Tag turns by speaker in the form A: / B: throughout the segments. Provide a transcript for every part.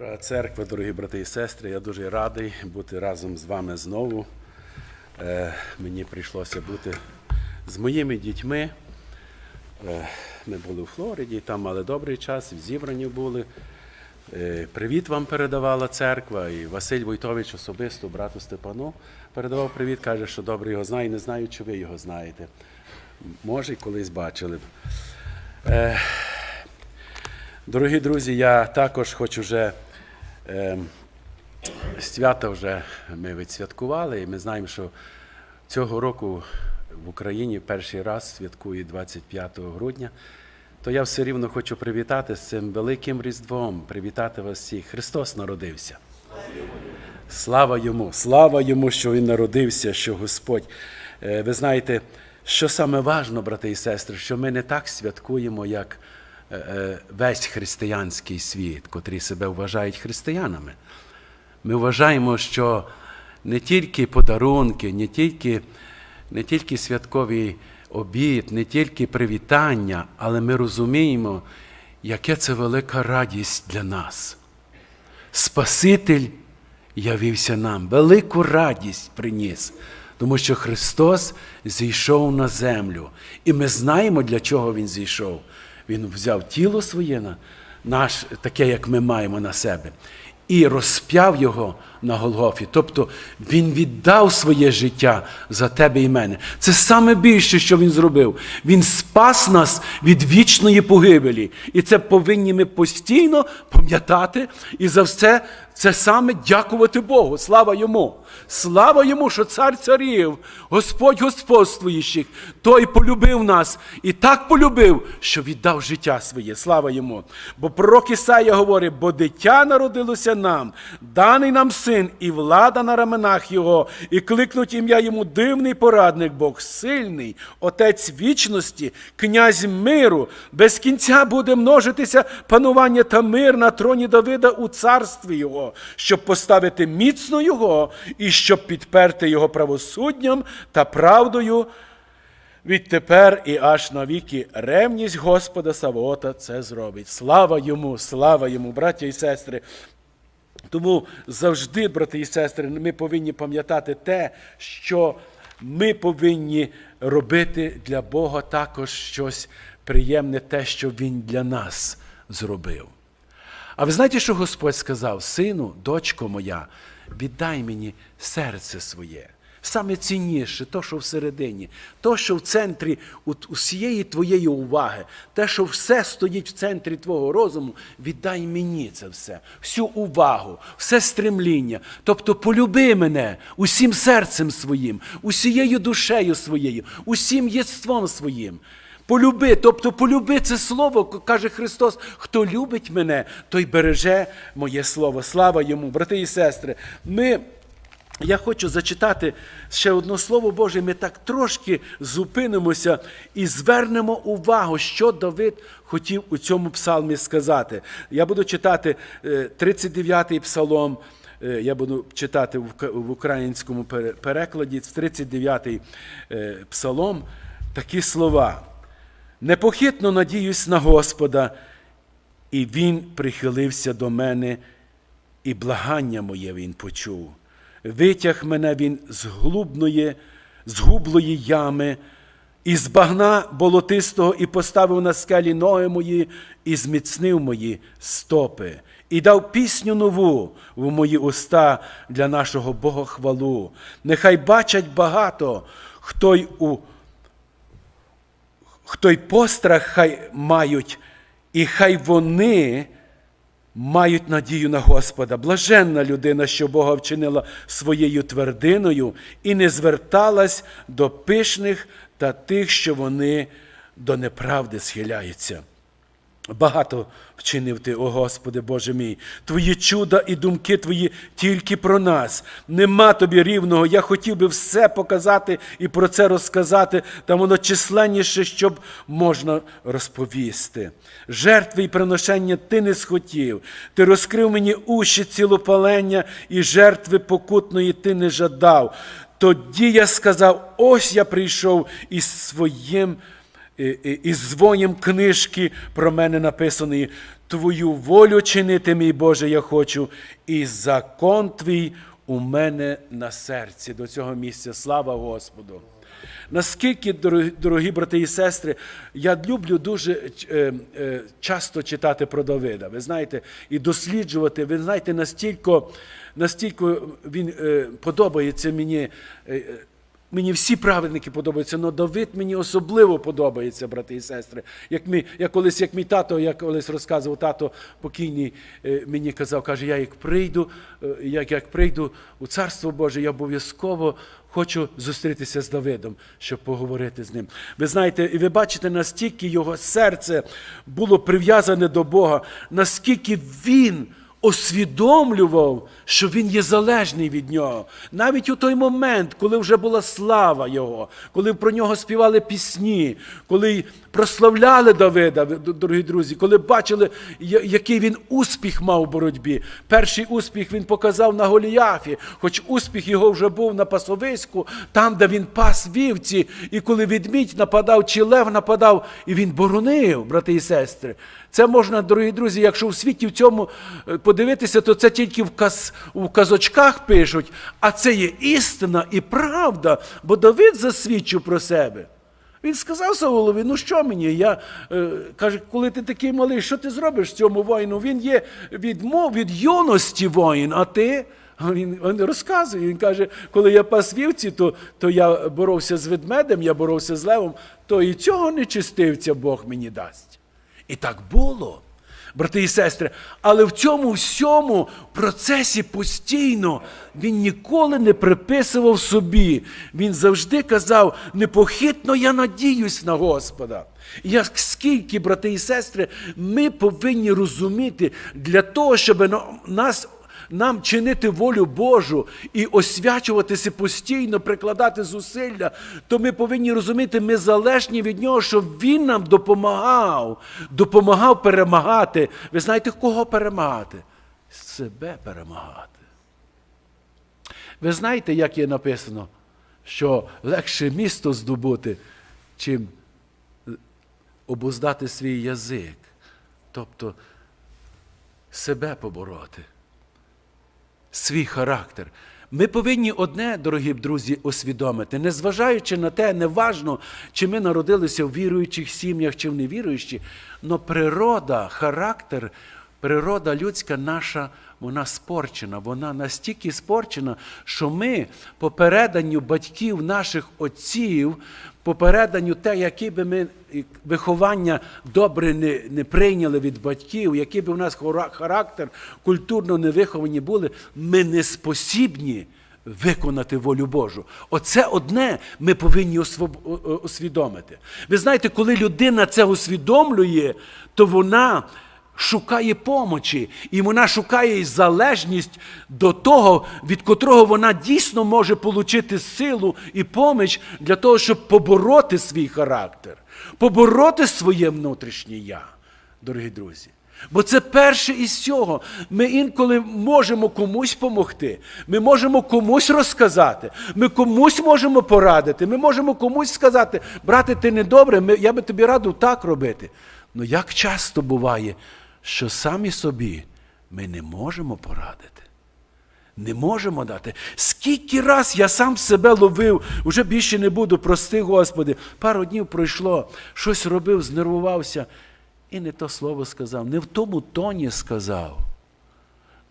A: Дорога церква, дорогі брати і сестри, я дуже радий бути разом з вами знову. Е, мені прийшлося бути з моїми дітьми. Е, ми були у Флориді, там мали добрий час, зібрані були. Е, привіт вам передавала церква, і Василь Войтович особисто брату Степану передавав привіт, каже, що добре його знає. Не знаю, чи ви його знаєте. Може, колись бачили б. Дорогі друзі, я також хочу вже свята вже ми відсвяткували, і ми знаємо, що цього року в Україні перший раз святкує 25 грудня. То я все рівно хочу привітати з цим великим Різдвом, привітати вас всіх. Христос народився. Слава йому, слава йому, що Він народився, що Господь. Е, Ви знаєте, що саме важно, брати і сестри, що ми не так святкуємо, як весь християнський світ, котрі себе вважають християнами. Ми вважаємо, що не тільки подарунки, не тільки, не тільки святковий обід, не тільки привітання, але ми розуміємо, яке це велика радість для нас. Спаситель явився нам, велику радість приніс, тому що Христос зійшов на землю. І ми знаємо, для чого Він зійшов. Він взяв тіло своє, наш, таке, як ми маємо на себе, і розп'яв його на Голгофі. Тобто Він віддав своє життя за тебе і мене. Це саме більше, що він зробив. Він спас нас від вічної погибелі. І це повинні ми постійно пам'ятати і за все це саме дякувати Богу. Слава йому! Слава йому, що цар царів, Господь господствуючих, той полюбив нас і так полюбив, що віддав життя своє. Слава йому. Бо пророк Ісая говорить, бо дитя народилося нам, даний нам син, і влада на раменах його, і кликнуть ім'я йому дивний порадник, Бог сильний, Отець вічності, князь миру, без кінця буде множитися панування та мир на троні Давида у царстві його, щоб поставити міцно його і щоб підперти його правосуддям та правдою. Відтепер і аж навіки ревність Господа Савоота це зробить. Слава йому, слава йому, браття і сестри. Тому завжди, брати і сестри, ми повинні пам'ятати те, що ми повинні робити для Бога також щось приємне, те, що Він для нас зробив. А ви знаєте, що Господь сказав? Сину, дочко моя, віддай мені серце своє. Саме цінніше, то, що всередині, то, що в центрі усієї твоєї уваги, те, що все стоїть в центрі твого розуму, віддай мені це все, всю увагу, все стремління. Тобто полюби мене усім серцем своїм, усією душею своєю, усім єством своїм. Полюби, тобто полюби це слово, каже Христос, хто любить мене, той береже моє слово. Слава йому, брати і сестри. Ми, я хочу зачитати ще одне слово Боже, ми так трошки зупинимося і звернемо увагу, що Давид хотів у цьому псалмі сказати. Я буду читати е, 39-й псалом. Е, Я буду читати в українському пере- перекладі, 39-й е, псалом, такі слова. Непохитно надіюсь на Господа, і Він прихилився до мене, і благання моє Він почув. Витяг мене Він з глубної, з гублої ями, із багна болотистого, і поставив на скелі ноги мої, і зміцнив мої стопи, і дав пісню нову в мої уста для нашого Бога хвалу. Нехай бачать багато, хто й у хто й пострах хай мають, і хай вони мають надію на Господа. Блаженна людина, що Бога вчинила своєю твердиною і не зверталась до пишних та тих, що вони до неправди схиляються. Багато вчинив ти, о Господи Боже мій, твої чуда і думки твої тільки про нас. Нема тобі рівного. Я хотів би все показати і про це розказати, та воно численніше, щоб можна розповісти. Жертви і приношення ти не схотів. Ти розкрив мені уші цілопалення, і жертви покутної ти не жадав. Тоді я сказав: ось я прийшов із своїм із дзвонем книжки про мене написаної. Твою волю чинити, мій Боже, я хочу, і закон твій у мене на серці. До цього місця. Слава Господу! Наскільки, дорогі, брати і сестри, я люблю дуже е, е, часто читати про Давида. Ви знаєте, і досліджувати. Ви знаєте, настільки, настільки він е, подобається мені. Мені всі праведники подобаються, але Давид мені особливо подобається, брати і сестри. Як мій, я колись, як мій тато, я колись розказував, тато покійний е, мені казав, каже, я як прийду, е, як, як прийду у Царство Боже, я обов'язково хочу зустрітися з Давидом, щоб поговорити з ним. Ви знаєте, і ви бачите, настільки його серце було прив'язане до Бога, наскільки він усвідомлював, що він є залежний від нього. Навіть у той момент, коли вже була слава Його, коли про нього співали пісні, коли прославляли Давида, дорогі друзі, коли бачили, який він успіх мав у боротьбі. Перший успіх він показав на Голіафі, хоч успіх його вже був на пасовиську, там, де він пас вівці, і коли відмідь нападав, чи лев нападав, і він боронив, брати і сестри. Це можна, дорогі друзі, якщо в світі в цьому е, подивитися, то це тільки в, каз, в казочках пишуть, а це є істина і правда, бо Давид засвідчив про себе. Він сказав Саулові, ну що мені? Я, е, каже, коли ти такий малий, що ти зробиш цьому воїну? Він є від, мов, від юності воїн, а ти? Він, він розказує, він каже, коли я пас вівці, то, то я боровся з ведмедем, я боровся з левом, то і цього нечистивця Бог мені дасть. І так було, брати і сестри. Але в цьому всьому процесі постійно він ніколи не приписував собі. Він завжди казав: непохитно я надіюсь на Господа. Як скільки, брати і сестри, ми повинні розуміти для того, щоб нас нам чинити волю Божу і освячуватися постійно, прикладати зусилля, то ми повинні розуміти, ми залежні від нього, щоб він нам допомагав, допомагав перемагати. Ви знаєте, кого перемагати? Себе перемагати. Ви знаєте, як є написано, що легше місто здобути, чим обуздати свій язик, тобто себе побороти свій характер. Ми повинні одне, дорогі друзі, усвідомити, незважаючи на те, неважно, чи ми народилися в віруючих сім'ях, чи в невіруючих, але природа, характер, природа людська наша, вона спорчена. Вона настільки спорчена, що ми по переданню батьків наших отців, по переданню те, які би ми виховання добре не, не прийняли від батьків, який би в нас характер культурно не виховані були, ми не спосібні виконати волю Божу. Оце одне ми повинні усвідомити. Ви знаєте, коли людина це усвідомлює, то вона шукає помочі, і вона шукає залежність до того, від котрого вона дійсно може отримати силу і поміч для того, щоб побороти свій характер, побороти своє внутрішнє я, дорогі друзі. Бо це перше із цього. Ми інколи можемо комусь допомогти, ми можемо комусь розказати, ми комусь можемо порадити, ми можемо комусь сказати, брате, ти недобре, я би тобі радив так робити. Ну як часто буває, що самі собі ми не можемо порадити. Не можемо дати. Скільки раз я сам себе ловив, вже більше не буду, прости, Господи. Пару днів пройшло, щось робив, знервувався. І не то слово сказав, не в тому тоні сказав.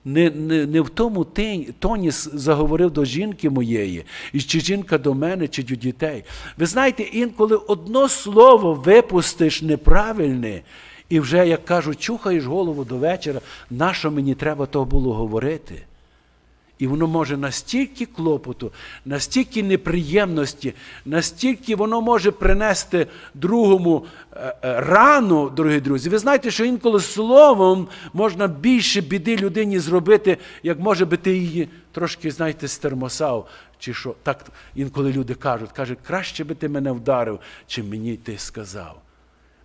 A: Не, не, не в тому тоні заговорив до жінки моєї, і чи жінка до мене, чи до дітей. Ви знаєте, інколи одно слово випустиш неправильне, і вже, як кажуть, чухаєш голову до вечора, на що мені треба того було говорити? І воно може настільки клопоту, настільки неприємності, настільки воно може принести другому е, е, рану, дорогі друзі. Ви знаєте, що інколи словом можна більше біди людині зробити, як може би ти її трошки, знаєте, стермосав. Чи що. Так інколи люди кажуть, кажуть, краще би ти мене вдарив, чим мені ти сказав.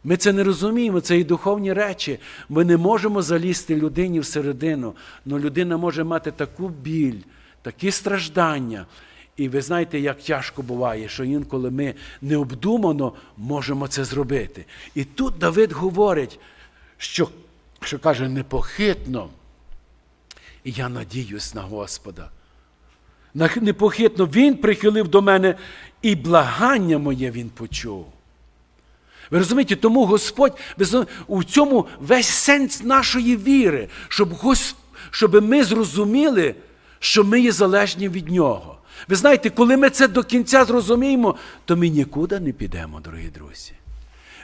A: Ми це не розуміємо, це і духовні речі. Ми не можемо залізти людині всередину, але людина може мати таку біль, такі страждання. І ви знаєте, як тяжко буває, що інколи ми необдумано можемо це зробити. І тут Давид говорить, що, що каже, непохитно, і я надіюсь на Господа. Непохитно Він прихилив до мене, і благання моє Він почув. Ви розумієте, тому Господь у цьому весь сенс нашої віри, щоб, Гос- щоб ми зрозуміли, що ми є залежні від Нього. Ви знаєте, коли ми це до кінця зрозуміємо, то ми нікуди не підемо, дорогі друзі.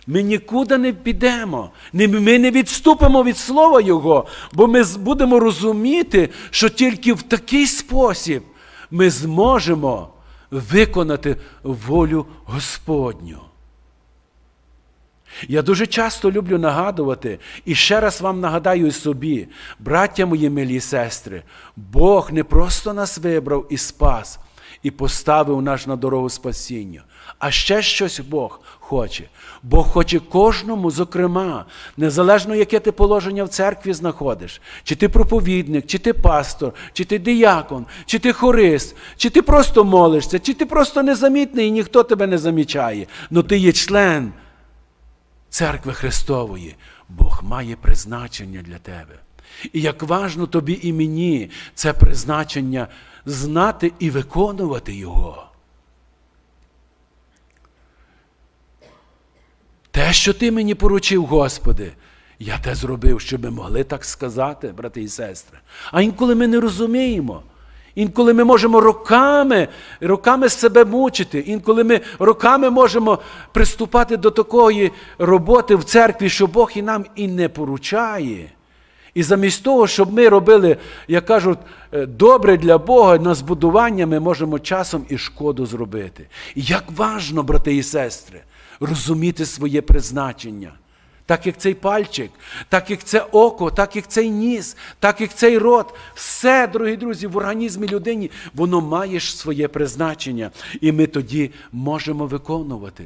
A: Ми нікуди не підемо. Ми не відступимо від Слова Його, бо ми будемо розуміти, що тільки в такий спосіб ми зможемо виконати волю Господню. Я дуже часто люблю нагадувати, і ще раз вам нагадаю собі, браття мої милі сестри, Бог не просто нас вибрав і спас, і поставив нас на дорогу спасіння. А ще щось Бог хоче. Бог хоче кожному, зокрема, незалежно, яке ти положення в церкві знаходиш, чи ти проповідник, чи ти пастор, чи ти діякон, чи ти хорист, чи ти просто молишся, чи ти просто незамітний і ніхто тебе не замічає. Ну ти є член церкви Христової, Бог має призначення для тебе. І як важно тобі і мені це призначення знати і виконувати його. Те, що ти мені поручив, Господи, я те зробив, щоб ми могли так сказати, брати і сестри. А інколи ми не розуміємо. Інколи ми можемо роками, роками себе мучити, інколи ми роками можемо приступати до такої роботи в церкві, що Бог і нам і не поручає. І замість того, щоб ми робили, як кажуть, е, добре для Бога на збудування, ми можемо часом і шкоду зробити. І як важно, брати і сестри, розуміти своє призначення. Так як цей пальчик, так як це око, так як цей ніс, так як цей рот, все, дорогі друзі, в організмі людині, воно має своє призначення, і ми тоді можемо виконувати.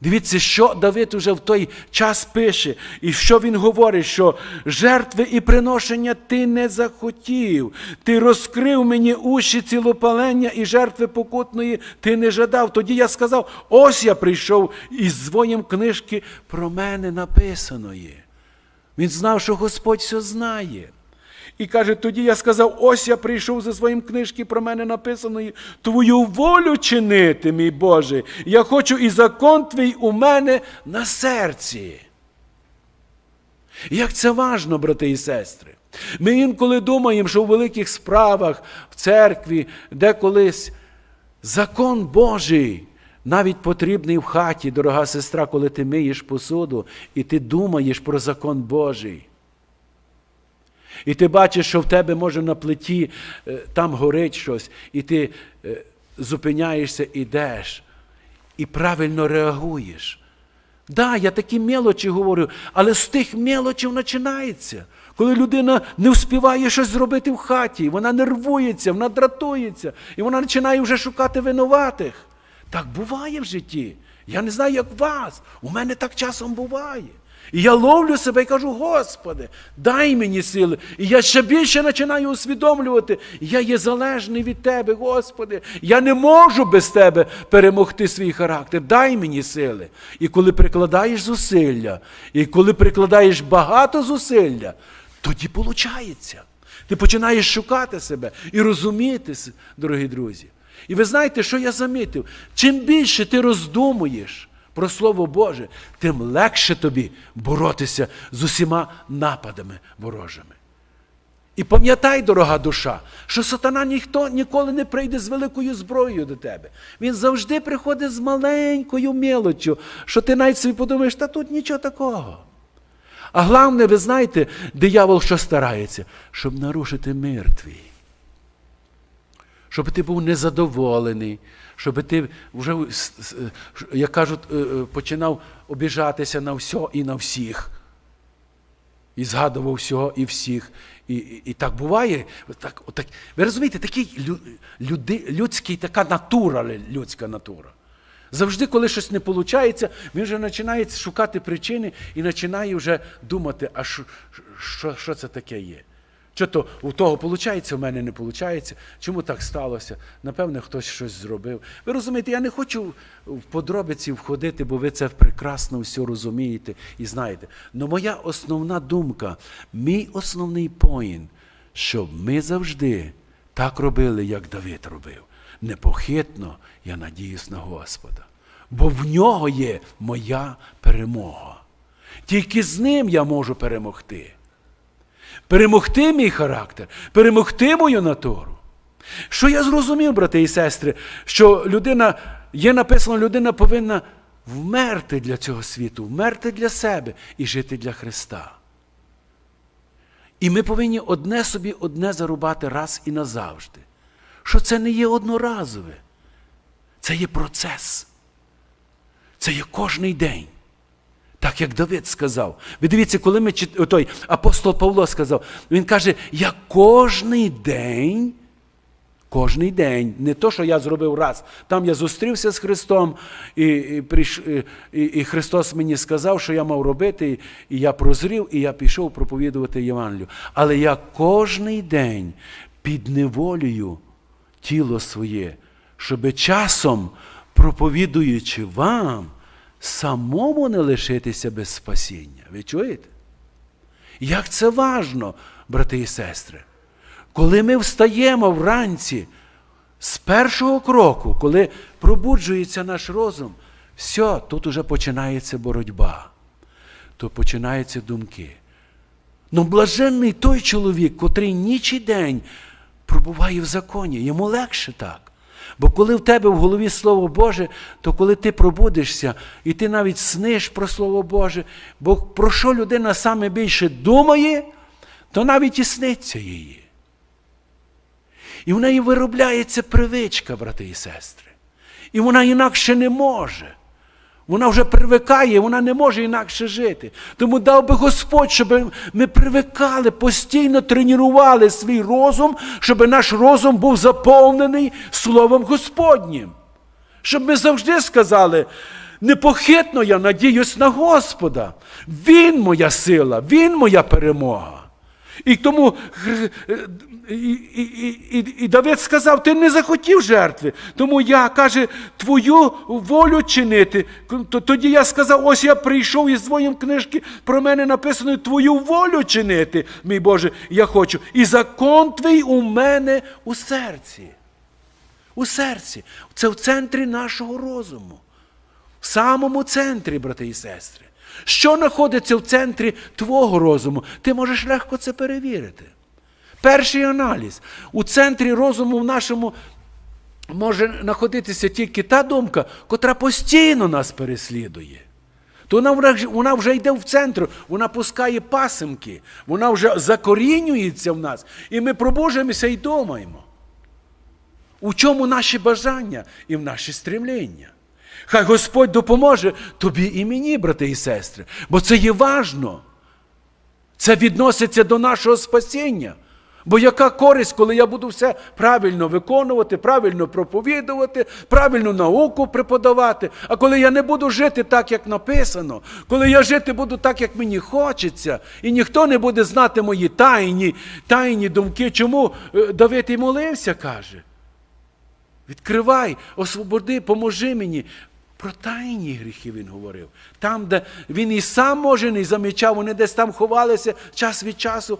A: Дивіться, що Давид уже в той час пише, і що він говорить, що жертви і приношення ти не захотів, ти розкрив мені уші цілопалення і жертви покутної ти не жадав. Тоді я сказав: ось я прийшов із звоєм книжки про мене написаної. Він знав, що Господь все знає. І каже, тоді я сказав: ось я прийшов за своїм книжки про мене написаної, твою волю чинити, мій Боже. Я хочу і закон твій у мене на серці. Як це важно, брати і сестри. Ми інколи думаємо, що в великих справах в церкві, де колись закон Божий навіть потрібний в хаті, дорога сестра, коли ти миєш посуду, і ти думаєш про закон Божий. І ти бачиш, що в тебе може на плиті е, там горить щось, і ти е, зупиняєшся, ідеш, і правильно реагуєш. Да, я такі мелочі говорю, але з тих мелочів починається. Коли людина не вспіває щось зробити в хаті, вона нервується, вона дратується, і вона починає вже шукати винуватих. Так буває в житті. Я не знаю, як вас. У мене так часом буває. І я ловлю себе і кажу, Господи, дай мені сили. І я ще більше починаю усвідомлювати, я є залежний від Тебе, Господи. Я не можу без Тебе перемогти свій характер. Дай мені сили. І коли прикладаєш зусилля, і коли прикладаєш багато зусилля, тоді виходить. Ти починаєш шукати себе і розуміти, дорогі друзі. І ви знаєте, що я замітив? Чим більше ти роздумуєш про Слово Боже, тим легше тобі боротися з усіма нападами ворожими. І пам'ятай, дорога душа, що сатана ніхто ніколи не прийде з великою зброєю до тебе. Він завжди приходить з маленькою мелочю, що ти навіть собі подумаєш, та тут нічого такого. А головне, ви знаєте, диявол що старається, щоб нарушити мир твій щоб ти був незадоволений, щоб ти вже, як кажуть, е, починав обіжатися на все і на всіх. І згадував всього і всіх. І і, і так буває. Так, отак. Ви розумієте, такий люди, людський, така натура, людська натура. Завжди, коли щось не виходить, він вже починає шукати причини і починає вже думати, а що, що, що це таке є. Що то у того виходить, у мене не виходить. Чому так сталося? Напевне, хтось щось зробив. Ви розумієте, я не хочу в подробиці входити, бо ви це прекрасно все розумієте і знаєте. Но моя основна думка, мій основний поінт, щоб ми завжди так робили, як Давид робив. Непохитно я надіюсь на Господа. Бо в нього є моя перемога. Тільки з ним я можу перемогти. Перемогти мій характер, перемогти мою натуру. Що я зрозумів, брати і сестри, що людина, є написано, людина повинна вмерти для цього світу, вмерти для себе і жити для Христа. І ми повинні одне собі одне зарубати раз і назавжди. Що це не є одноразове, це є процес. Це є кожний день. Так як Давид сказав. Ви дивіться, коли ми той апостол Павло сказав, він каже, я кожний день, кожний день, не то, що я зробив раз, там я зустрівся з Христом, і, і, і, і Христос мені сказав, що я мав робити, і я прозрів, і я пішов проповідувати Євангелію. Але я кожний день підневолюю тіло своє, щоби часом, проповідуючи вам, самому не лишитися без спасіння. Ви чуєте? Як це важно, брати і сестри? Коли ми встаємо вранці з першого кроку, коли пробуджується наш розум, все, тут уже починається боротьба, то починаються думки. Ну, блаженний той чоловік, котрий ніч і день пробуває в законі, йому легше так. Бо коли в тебе в голові Слово Боже, то коли ти пробудешся, і ти навіть сниш про Слово Боже, бо про що людина саме більше думає, то навіть і сниться її. І в неї виробляється привичка, брати і сестри. І вона інакше не може. Вона вже привикає, вона не може інакше жити. Тому дав би Господь, щоб ми привикали, постійно тренували свій розум, щоб наш розум був заповнений Словом Господнім. Щоб ми завжди сказали, непохитно я надіюсь на Господа. Він моя сила, Він моя перемога. І тому і, і, і, і Давид сказав: ти не захотів жертви. Тому я, каже, твою волю чинити. Тоді я сказав: ось я прийшов із твоїм книжки, про мене написано твою волю чинити, мій Боже, я хочу. І закон твій у мене у серці. У серці. Це в центрі нашого розуму. В самому центрі, брати і сестри. Що знаходиться в центрі твого розуму, ти можеш легко це перевірити. Перший аналіз. У центрі розуму в нашому може знаходитися тільки та думка, котра постійно нас переслідує. То вона, вона вже йде в центр, вона пускає пасимки, вона вже закорінюється в нас. І ми пробужуємося і думаємо. У чому наші бажання і в наші стремління? Хай Господь допоможе тобі і мені, брати і сестри, бо це є важно. Це відноситься до нашого спасіння. Бо яка користь, коли я буду все правильно виконувати, правильно проповідувати, правильну науку преподавати, а коли я не буду жити так, як написано, коли я жити буду так, як мені хочеться, і ніхто не буде знати мої тайні, тайні думки, чому е, Давид і молився, каже. Відкривай, освободи, поможи мені. Про тайні гріхи він говорив. Там, де він і сам може не замічав, вони десь там ховалися, час від часу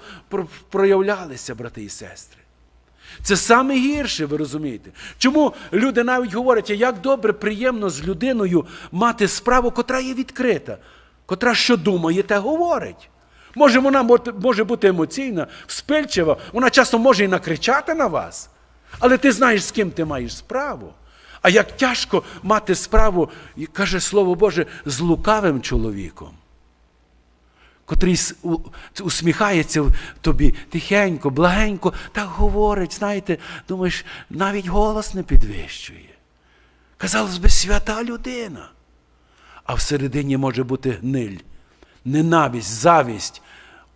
A: проявлялися, брати і сестри. Це саме гірше, ви розумієте. Чому люди навіть говорять, як добре, приємно з людиною мати справу, котра є відкрита, котра що думає, те говорить. Може, вона може бути емоційна, вспильчива, вона часто може і накричати на вас, але ти знаєш, з ким ти маєш справу. А як тяжко мати справу, каже Слово Боже, з лукавим чоловіком, котрий усміхається тобі тихенько, благенько, так говорить, знаєте, думаєш, навіть голос не підвищує. Казалось би, свята людина. А всередині може бути гниль, ненависть, завість,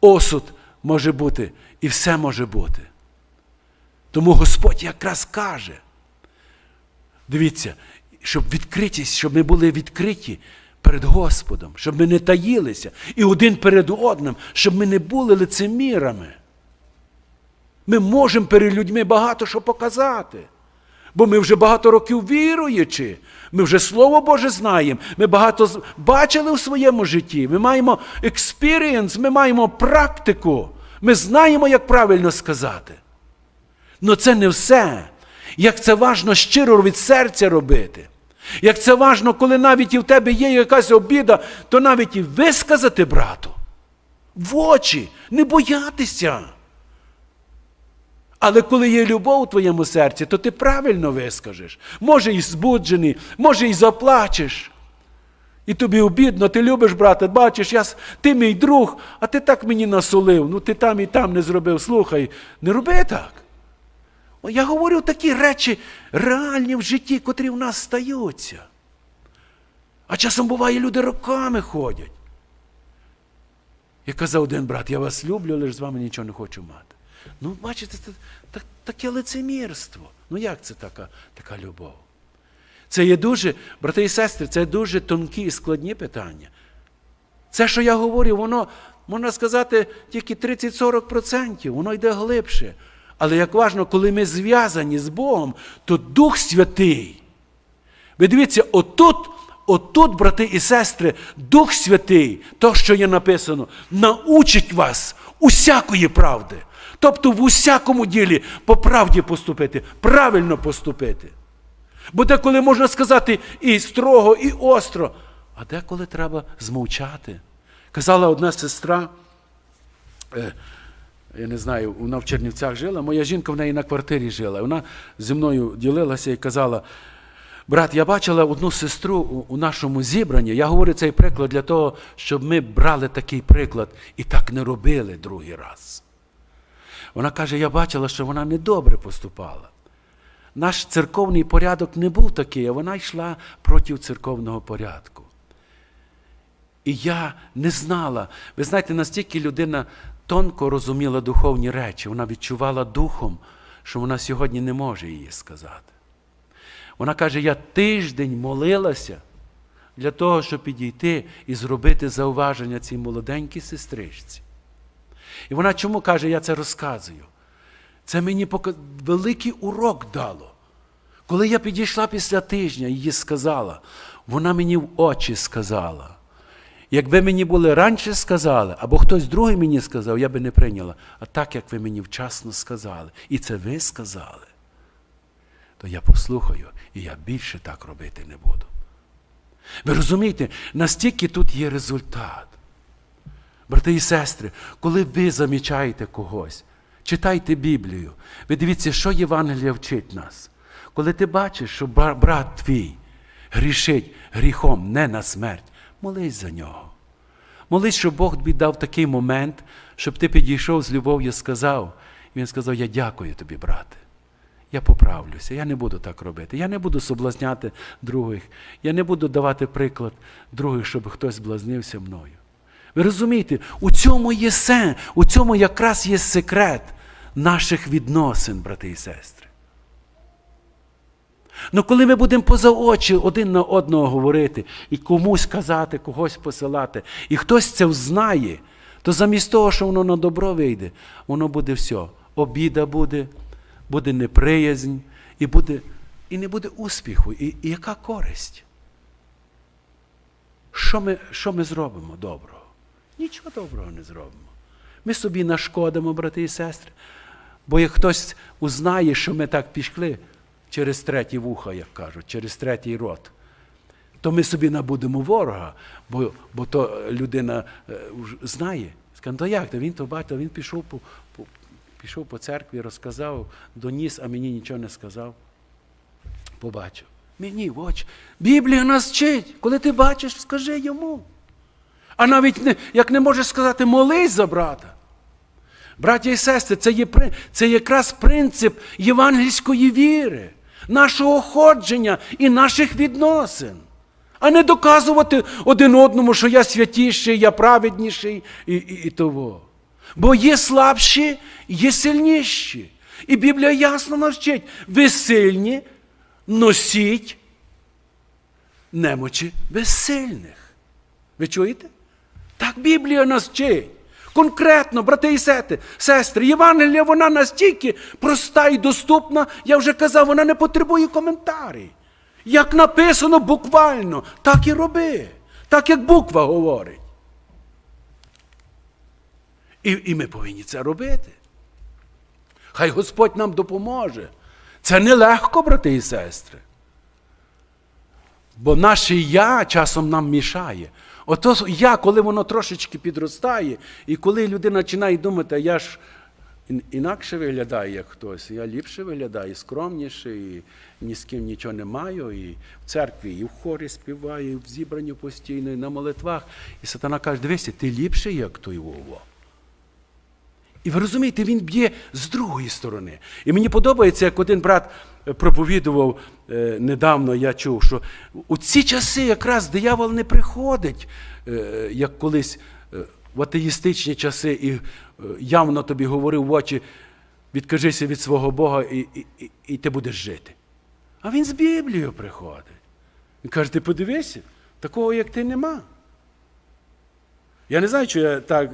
A: осуд може бути, і все може бути. Тому Господь якраз каже. Дивіться, щоб відкритість, щоб ми були відкриті перед Господом, щоб ми не таїлися і один перед одним, щоб ми не були лицемірами.
B: Ми можемо перед людьми багато що показати. Бо ми вже багато років віруючи, ми вже Слово Боже знаємо, ми багато бачили в своєму житті, ми маємо експірієнс, ми маємо практику, ми знаємо, як правильно сказати. Але це не все. Як це важно щиро від серця робити. Як це важно, коли навіть і в тебе є якась обіда, то навіть і висказати брату. В очі, не боятися. Але коли є любов у твоєму серці, то ти правильно вискажеш. Може, і збуджений, може, і заплачеш. І тобі обідно, ти любиш брата, бачиш, я, ти мій друг, а ти так мені насолив. Ну ти там і там не зробив. Слухай, не роби так. Я говорю такі речі реальні в житті, котрі в нас стаються. А часом буває, люди роками ходять. І казав один брат, я вас люблю, але ж з вами нічого не хочу мати. Ну, бачите, це так, таке лицемірство. Ну як це така, така любов? Це є дуже, брати і сестри, це дуже тонкі і складні питання. Це, що я говорю, воно, можна сказати, тільки 30-40%, воно йде глибше. Але як важно, коли ми зв'язані з Богом, то Дух Святий. Ви дивіться, отут, отут, брати і сестри, Дух Святий, то, що є написано, научить вас усякої правди. Тобто в усякому ділі по правді поступити, правильно поступити. Бо деколи можна сказати і строго, і остро, а деколи треба змовчати. Казала одна сестра, е, я не знаю, вона в Чернівцях жила, моя жінка в неї на квартирі жила. Вона зі мною ділилася і казала: брат, я бачила одну сестру у, нашому зібранні. Я говорю цей приклад для того, щоб ми брали такий приклад і так не робили другий раз. Вона каже: я бачила, що вона недобре поступала. Наш церковний порядок не був такий, а вона йшла проти церковного порядку. І я не знала. Ви знаєте, настільки людина тонко розуміла духовні речі, вона відчувала духом, що вона сьогодні не може її сказати. Вона каже: я тиждень молилася для того, щоб підійти і зробити зауваження цій молоденькій сестричці. І вона чому каже, я це розказую? Це мені пока... великий урок дало. Коли я підійшла після тижня і їй сказала, вона мені в очі сказала. Якби мені були раніше сказали, або хтось другий мені сказав, я би не прийняла. А так, як ви мені вчасно сказали, і це ви сказали, то я послухаю, і я більше так робити не буду. Ви розумієте, настільки тут є результат. Брати і сестри, коли ви замічаєте когось, читайте Біблію, ви дивіться, що Євангелія вчить нас. Коли ти бачиш, що брат твій грішить гріхом не на смерть, молись за нього. Молись, щоб Бог тобі дав такий момент, щоб ти підійшов з любов'ю сказав. І він сказав: Я дякую тобі, брате. Я поправлюся, я не буду так робити. Я не буду соблазняти других. Я не буду давати приклад других, щоб хтось блазнився мною. Ви розумієте, у цьому є сен, у цьому якраз є секрет наших відносин, брати і сестри. Ну коли ми будемо поза очі один на одного говорити і комусь казати, когось посилати, і хтось це взнає, то замість того, що воно на добро вийде, воно буде все. Обіда буде, буде неприязнь, і, буде, і не буде успіху. І, і яка користь? Що ми, що ми зробимо доброго? Нічого доброго не зробимо. Ми собі нашкодимо, брати і сестри. Бо як хтось узнає, що ми так пішли через треті вуха, як кажуть, через третій рот, то ми собі набудемо ворога, бо, бо то людина е, знає. Скаже, то як? То він то бачив, він пішов по, по, пішов по церкві, розказав, доніс, а мені нічого не сказав. Побачив. Мені в очі. Біблія нас вчить. Коли ти бачиш, скажи йому. А навіть не, як не можеш сказати, молись за брата. Браття і сестри, це, є, це якраз принцип євангельської віри, нашого ходження і наших відносин. А не доказувати один одному, що я святіший, я праведніший і, і, і того. Бо є слабші, є сильніші. І Біблія ясно навчить, ви сильні, носіть немочі безсильних. Ви чуєте? Так Біблія нас вчить. Конкретно, брати і сестри, сестри, Євангелія, вона настільки проста і доступна, я вже казав, вона не потребує коментарів. Як написано буквально, так і роби. Так як буква говорить. І, і ми повинні це робити. Хай Господь нам допоможе. Це нелегко, брати і сестри. Бо наше я часом нам мішає. Ото я, коли воно трошечки підростає, і коли людина починає думати, я ж інакше виглядаю, як хтось, я ліпше виглядаю, скромніше, і ні з ким нічого не маю, і в церкві, і в хорі співаю, і в зібранні постійно, і на молитвах. І сатана каже, дивися, ти ліпший, як той Вова. І ви розумієте, він б'є з другої сторони. І мені подобається, як один брат е, проповідував е, недавно, я чув, що у ці часи якраз диявол не приходить, е, як колись в атеїстичні часи, і явно тобі говорив в очі, відкажися від свого Бога, і, і, і, і ти будеш жити. А він з Біблією приходить. Він каже, ти подивися, такого, як ти, нема. Я не знаю, чи я так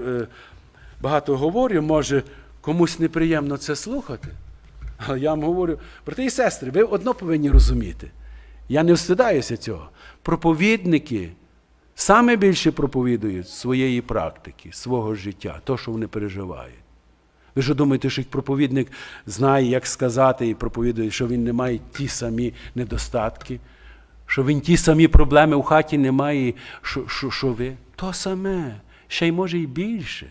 B: багато говорю, може комусь неприємно це слухати. Але я вам говорю, брати і сестри, ви одно повинні розуміти. Я не встидаюся цього. Проповідники саме більше проповідують своєї практики, свого життя, то, що вони переживають. Ви що думаєте, що проповідник знає, як сказати, і проповідує, що він не має ті самі недостатки, що він ті самі проблеми в хаті не має, що, що, що ви? То саме, ще й може і більше.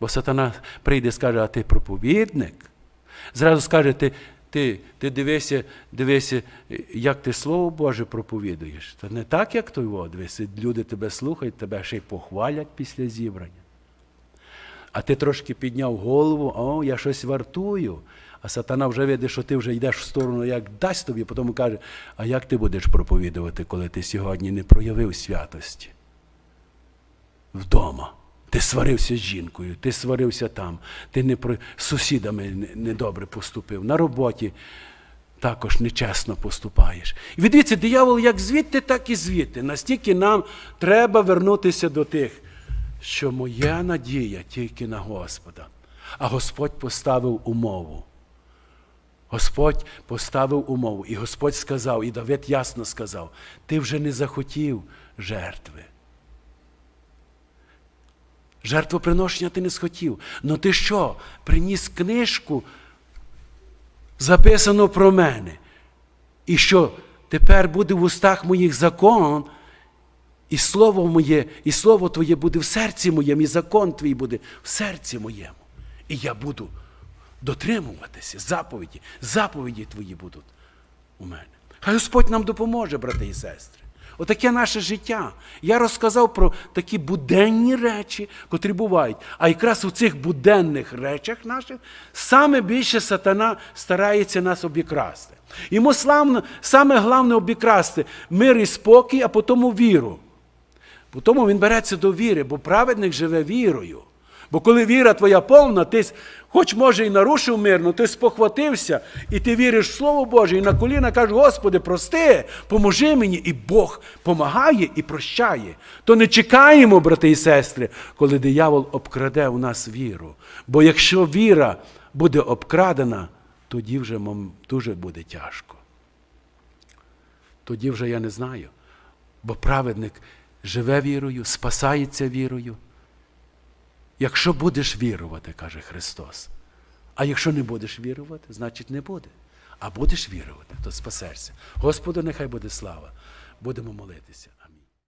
B: Бо сатана прийде і скаже, а ти проповідник. Зразу скаже, ти, ти, ти дивися, дивися, як ти Слово Боже проповідуєш. Та не так, як той во, люди тебе слухають, тебе ще й похвалять після зібрання. А ти трошки підняв голову, о, я щось вартую. А сатана вже видить, що ти вже йдеш в сторону, як дасть тобі, потім каже, а як ти будеш проповідувати, коли ти сьогодні не проявив святості? Вдома. Ти сварився з жінкою, ти сварився там, ти не про... сусідами недобре поступив, на роботі також нечесно поступаєш. І ви дивіться, диявол як звідти, так і звідти. Настільки нам треба вернутися до тих, що моя надія тільки на Господа. А Господь поставив умову. Господь поставив умову. І Господь сказав, і Давид ясно сказав: ти вже не захотів жертви. Жертвоприношення ти не схотів. Ну ти що? Приніс книжку, записано про мене. І що тепер буде в устах моїх закон, і слово моє, і слово твоє буде в серці моєму, і закон твій буде в серці моєму. І я буду дотримуватися заповіді. Заповіді твої будуть у мене. Хай Господь нам допоможе, брати і сестри. Отаке наше життя. Я розказав про такі буденні речі, котрі бувають. А якраз у цих буденних речах наших саме більше сатана старається нас обікрасти. Йому славно, саме головне обікрасти мир і спокій, а потім віру. Тому він береться до віри, бо праведник живе вірою. Бо коли віра твоя повна, ти, хоч може і нарушив мир, ти спохватився, і ти віриш в Слово Боже, і на коліна кажеш, Господи, прости, поможи мені, і Бог помагає і прощає. То не чекаємо, брати і сестри, коли диявол обкраде у нас віру. Бо якщо віра буде обкрадена, тоді вже дуже буде тяжко. Тоді вже я не знаю. Бо праведник живе вірою, спасається вірою. Якщо будеш вірувати, каже Христос. А якщо не будеш вірувати, значить не буде. А будеш вірувати, то спасешся. Господу, нехай буде слава. Будемо молитися.